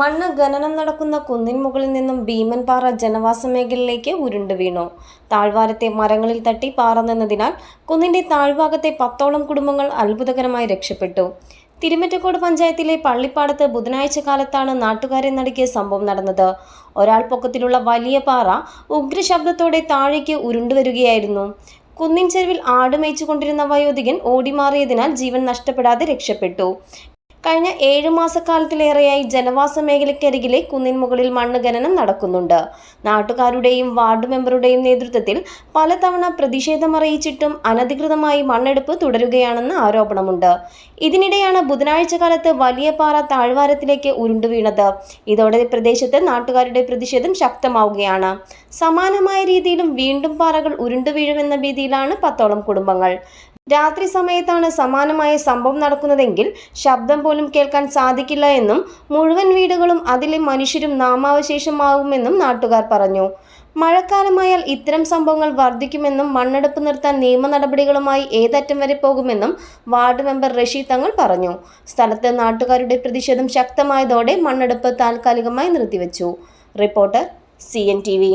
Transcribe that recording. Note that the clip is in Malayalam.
മണ്ണ് ഖനനം നടക്കുന്ന കുന്നിൻ മുകളിൽ നിന്നും ഭീമൻപാറ ജനവാസ മേഖലയിലേക്ക് ഉരുണ്ടു വീണു. താഴ്വാരത്തെ മരങ്ങളിൽ തട്ടി പാറ നിന്നതിനാൽ കുന്നിന്റെ താഴ്ഭാഗത്തെ പത്തോളം കുടുംബങ്ങൾ അത്ഭുതകരമായി രക്ഷപ്പെട്ടു. തിരുമറ്റക്കോട് പഞ്ചായത്തിലെ പള്ളിപ്പാടത്ത് ബുധനാഴ്ച കാലത്താണ് നാട്ടുകാരെ നടുക്കിയ സംഭവം നടന്നത്. ഒരാൾ പൊക്കത്തിലുള്ള വലിയ പാറ ഉഗ്രശബ്ദത്തോടെ താഴേക്ക് ഉരുണ്ടുവരികയായിരുന്നു കുന്നിൻ ചെരുവിൽ ആടുമേച്ചുകൊണ്ടിരുന്ന വയോധികൻ ഓടിമാറിയതിനാൽ ജീവൻ നഷ്ടപ്പെടാതെ രക്ഷപ്പെട്ടു. കഴിഞ്ഞ ഏഴു മാസക്കാലത്തിലേറെയായി ജനവാസ മേഖലയ്ക്കരികിലെ കുന്നിൻ മുകളിൽ മണ്ണ് ഖനനം നടക്കുന്നുണ്ട്. നാട്ടുകാരുടെയും വാർഡ് മെമ്പറുടെയും നേതൃത്വത്തിൽ പലതവണ പ്രതിഷേധമറിയിച്ചിട്ടും അനധികൃതമായി മണ്ണെടുപ്പ് തുടരുകയാണെന്ന് ആരോപണമുണ്ട്. ഇതിനിടെയാണ് ബുധനാഴ്ച കാലത്ത് വലിയ പാറ താഴ്വാരത്തിലേക്ക് ഉരുണ്ടു വീണത് ഇതോടെ പ്രദേശത്ത് നാട്ടുകാരുടെ പ്രതിഷേധം ശക്തമാവുകയാണ്. സമാനമായ രീതിയിലും വീണ്ടും പാറകൾ ഉരുണ്ടു വീഴുമെന്ന ഭീതിയിലാണ് പത്തോളം കുടുംബങ്ങൾ. രാത്രി സമയത്താണ് സമാനമായ സംഭവം നടക്കുന്നതെങ്കിൽ ശബ്ദം പോലും കേൾക്കാൻ സാധിക്കില്ല എന്നും മുഴുവൻ വീടുകളും അതിലെ മനുഷ്യരും നാമാവശേഷമാകുമെന്നും നാട്ടുകാർ പറഞ്ഞു. മഴക്കാലമായാൽ ഇത്തരം സംഭവങ്ങൾ വർദ്ധിക്കുമെന്നും മണ്ണെടുപ്പ് നിർത്താൻ നിയമ നടപടികളുമായി ഏതറ്റം വരെ പോകുമെന്നും വാർഡ് മെമ്പർ റഷീദ് തങ്ങൾ പറഞ്ഞു. സ്ഥലത്ത് നാട്ടുകാരുടെ പ്രതിഷേധം ശക്തമായതോടെ മണ്ണെടുപ്പ് താൽക്കാലികമായി നിർത്തിവെച്ചു. Reporter C N T V.